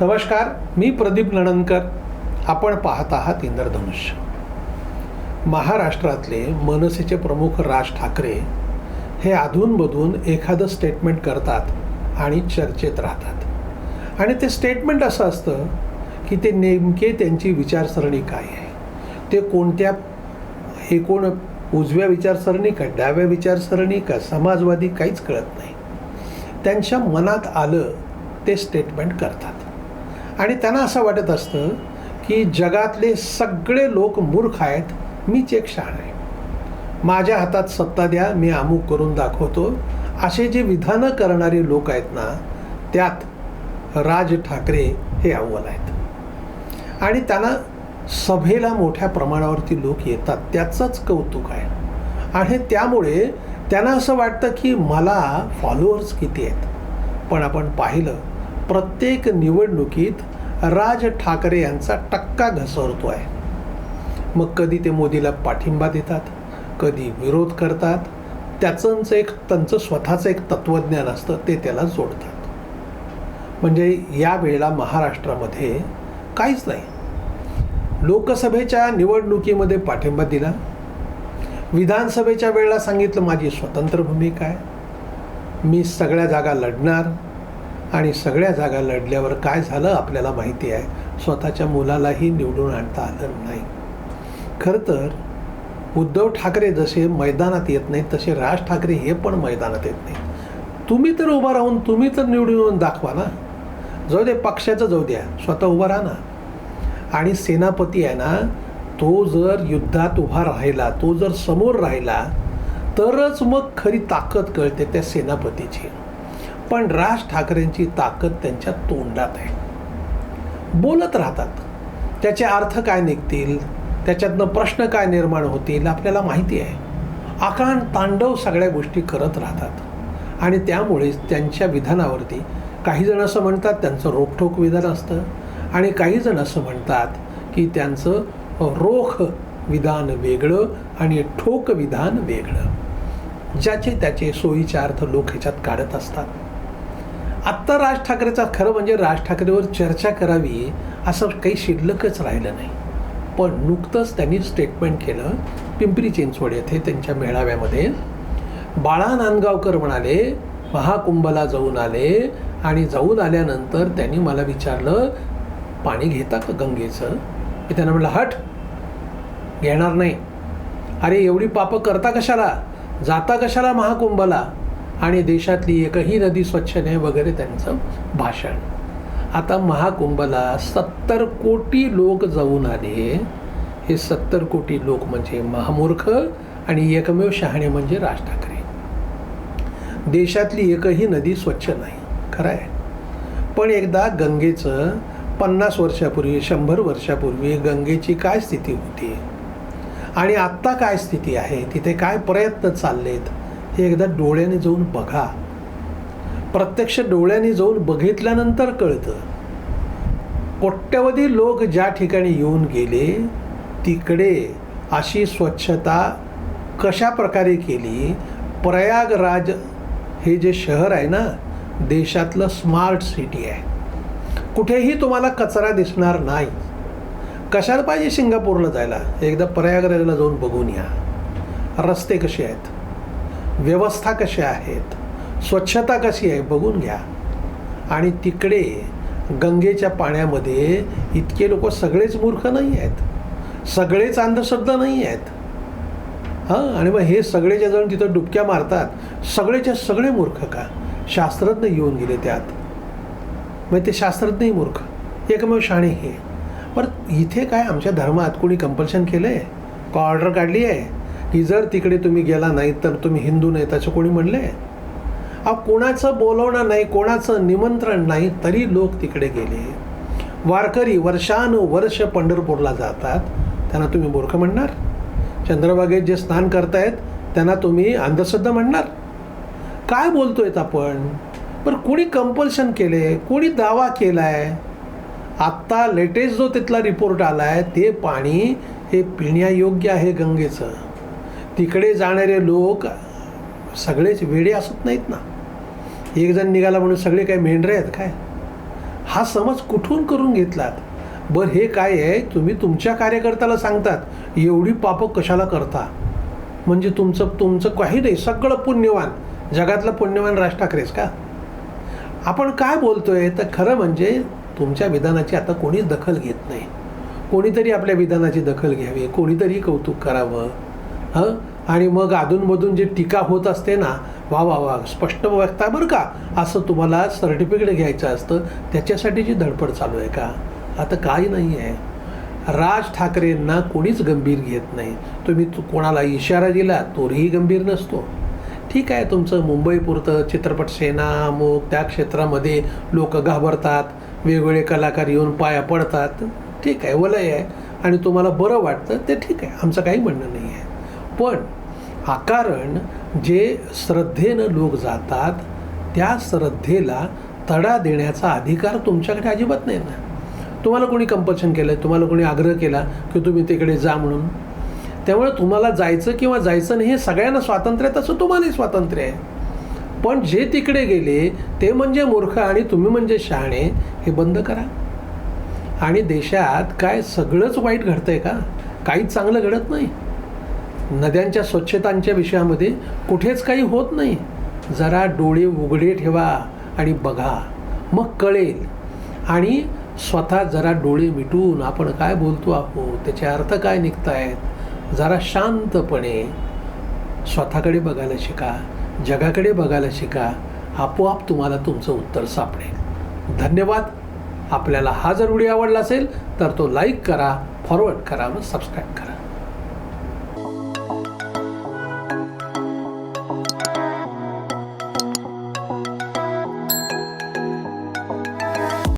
नमस्कार मी प्रदीप नणनकर. आपण पाहत आहात इंद्रधनुष्य. महाराष्ट्रातले मनसेचे प्रमुख राज ठाकरे हे अधूनमधून एखादं स्टेटमेंट करतात आणि चर्चेत राहतात. आणि ते स्टेटमेंट असं असतं की ते नेमके त्यांची विचारसरणी काय आहे? ते कोणत्या एकूण उजव्या विचारसरणी का डाव्या विचारसरणी का समाजवादी काहीच कळत नाही. त्यांच्या मनात आलं ते स्टेटमेंट करतात. आणि त्यांना असं वाटत असतं की जगातले सगळे लोक मूर्ख आहेत मीच एक शहाण आहे. माझ्या हातात सत्ता द्या मी अमुक करून दाखवतो. असे जे विधानं करणारे लोक आहेत ना त्यात राज ठाकरे हे अव्वल आहेत. आणि त्यांना सभेला मोठ्या प्रमाणावरती लोक येतात त्याचंच कौतुक आहे. आणि त्यामुळे त्यांना असं वाटतं की मला फॉलोअर्स किती आहेत? पण आपण पाहिलं प्रत्येक निवडणुकीत राज ठाकरे यांचा टक्का घसरतो आहे. मग कधी ते मोदीला पाठिंबा देतात? कधी विरोध करतात? त्याचंच एक त्यांचं स्वतःचं एक तत्त्वज्ञान असतं ते त्याला जोडतात. म्हणजे या वेळेला महाराष्ट्रामध्ये काहीच नाही. लोकसभेच्या निवडणुकीमध्ये पाठिंबा दिला. विधानसभेच्या वेळेला सांगितलं माझी स्वतंत्र भूमिका आहे. मी सगळ्या जागा लढणार. आणि सगळ्या जागा लढल्यावर काय झालं आपल्याला माहिती आहे. स्वतःच्या मुलालाही निवडून आणता आलं नाही. खरं तर उद्धव ठाकरे जसे मैदानात येत नाहीत तसे राज ठाकरे हे पण मैदानात येत नाहीत. तुम्ही तर उभा राहून तुम्ही तर निवडून येऊन दाखवा ना. जाऊ दे पक्षाचं जाऊ द्या. स्वतः उभा राहा ना. आणि सेनापती आहे ना तो जर युद्धात उभा राहिला तो जर समोर राहिला तरच मग खरी ताकद कळते त्या सेनापतीची. पण राज ठाकरेंची ताकद त्यांच्या तोंडात आहे. बोलत राहतात. त्याचे अर्थ काय निघतील? त्याच्यातनं प्रश्न काय निर्माण होतील? आपल्याला माहिती आहे. आकांड तांडव सगळ्या गोष्टी करत राहतात. आणि त्यामुळेच त्यांच्या विधानावरती काही जण असं म्हणतात त्यांचं रोखठोक विधान असतं. आणि काही जण असं म्हणतात की त्यांचं रोख विधान वेगळं आणि ठोक विधान वेगळं. ज्याचे त्याचे सोयीचे अर्थ लोक ह्याच्यात काढत असतात. आत्ता राज ठाकरेचा खरं म्हणजे राज ठाकरेवर चर्चा करावी असं काही शिल्लकच राहिलं नाही. पण नुकतंच त्यांनी स्टेटमेंट केलं पिंपरी चिंचवड येथे त्यांच्या मेळाव्यामध्ये. बाळा नांदगावकर म्हणाले महाकुंभला जाऊन आले आणि जाऊन आल्यानंतर त्यांनी मला विचारलं पाणी घेता का गंगेचं? मी त्यांना म्हटलं हट घेणार नाही. अरे एवढी पापं करता कशाला? जाता कशाला महाकुंभला? आणि देशातली एकही नदी स्वच्छ नाही वगैरे त्यांचं भाषण. आता महाकुंभला सत्तर कोटी लोक जाऊन आले. हे सत्तर कोटी लोक म्हणजे महामूर्ख आणि एकमेव शहाणे म्हणजे राज ठाकरे. देशातली एकही नदी स्वच्छ नाही खरं आहे पण एकदा गंगेचं पन्नास वर्षापूर्वी शंभर वर्षापूर्वी गंगेची काय स्थिती होती? आणि आत्ता काय स्थिती आहे? तिथे काय प्रयत्न चाललेत? हे एकदा डोळ्याने जाऊन बघा. प्रत्यक्ष डोळ्याने जाऊन बघितल्यानंतर कळतं. कोट्यवधी लोक ज्या ठिकाणी येऊन गेले तिकडे अशी स्वच्छता कशा प्रकारे केली? प्रयागराज हे जे शहर आहे ना देशातलं स्मार्ट सिटी आहे. कुठेही तुम्हाला कचरा दिसणार नाही. कशाला पाहिजे सिंगापूरला जायला? एकदा प्रयागराजला जाऊन बघून या. रस्ते कसे आहेत? व्यवस्था कशा आहेत? स्वच्छता कशी आहे? बघून घ्या. आणि तिकडे गंगेच्या पाण्यामध्ये इतके लोक सगळेच मूर्ख नाही आहेत. सगळेच अंधश्रद्धा नाही आहेत. हां? आणि मग हे सगळेच्या जण तिथं डुबक्या मारतात. सगळेच्या सगळे मूर्ख का? शास्त्रज्ञ येऊन गेले त्यात. मग ते शास्त्रज्ञही मूर्ख. एकमेव शाणे हे. बरं इथे काय आमच्या धर्मात कोणी कंपल्शन केलं आहे का ऑर्डर काढली आहे? की जर तिकडे तुम्ही गेला नाही तर तुम्ही हिंदू नाही. त्याचं कोणी म्हणले आहे अहो कोणाचं बोलवणं नाही कोणाचं निमंत्रण नाही तरी लोक तिकडे गेले. वारकरी वर्षानुवर्ष पंढरपूरला जातात. त्यांना तुम्ही मूर्ख म्हणणार? चंद्रभागेत जे स्नान करतायत त्यांना तुम्ही अंधश्रद्धा म्हणणार? काय बोलतोयत आपण? पण कोणी कंपल्शन केले कोणी दावा केला आहे आत्ता लेटेस्ट जो तिथला रिपोर्ट आला आहे ते पाणी हे पिण्यायोग्य आहे गंगेचं. तिकडे जाणारे लोक सगळेच वेडे असत नाहीत ना. एकजण निघाला म्हणून सगळे काय मेंढरे आहेत काय? हा समज कुठून करून घेतलात? बरं हे काय आहे? तुम्ही तुमच्या कार्यकर्त्याला सांगतात एवढी पापं कशाला करता? म्हणजे तुमचं तुमचं काही नाही सगळं पुण्यवान जगातलं पुण्यवान राज ठाकरेच का? आपण काय बोलतोय? तर खरं म्हणजे तुमच्या विधानाची आता कोणीच दखल घेत नाही. कोणीतरी आपल्या विधानाची दखल घ्यावी कोणीतरी कौतुक करावं. हं? आणि मग अधूनमधून जे टीका होत असते ना वा वा वा स्पष्ट व्यक्ता बरं का असं तुम्हाला सर्टिफिकेट घ्यायचं असतं त्याच्यासाठीची धडपड चालू आहे का? आता काही नाही आहे. राज ठाकरेंना कोणीच गंभीर घेत नाही. तुम्ही तु- कोणाला इशारा दिला तोही गंभीर नसतो. ठीक आहे तुमचं मुंबईपुरतं चित्रपट सेना अमुक त्या क्षेत्रामध्ये लोक घाबरतात वेगवेगळे कलाकार येऊन पाया पडतात. ठीक आहे वलय आहे. आणि तुम्हाला बरं वाटतं ते ठीक आहे. आमचं काही म्हणणं नाही आहे. पण आकारण जे श्रद्धेनं लोक जातात त्या श्रद्धेला तडा देण्याचा अधिकार तुमच्याकडे अजिबात नाही ना. तुम्हाला कोणी कंपल्शन केलं तुम्हाला कोणी आग्रह केला की तुम्ही तिकडे जा म्हणून? त्यामुळे तुम्हाला जायचं किंवा जायचं नाही हे सगळ्यांना स्वातंत्र्य आहे तसं तुम्हालाही स्वातंत्र्य आहे. पण जे तिकडे गेले ते म्हणजे मूर्ख आणि तुम्ही म्हणजे शहाणे हे बंद करा. आणि देशात काय सगळंच वाईट घडतंय का? काहीच चांगलं घडत नाही. नद्यांच्या स्वच्छतांच्या विषयामध्ये कुठेच काही होत नाही. जरा डोळे उघडे ठेवा आणि बघा. मग कळेल. आणि स्वतः जरा डोळे मिटून आपण काय बोलतो आहोत त्याचे अर्थ काय निघतायत जरा शांतपणे स्वतःकडे बघायला शिका जगाकडे बघायला शिका. आपोआप तुम्हाला तुमचं उत्तर सापडेल. धन्यवाद. आपल्याला हा जर व्हिडिओ आवडला असेल तर तो लाईक करा फॉरवर्ड करा व सबस्क्राईब करा.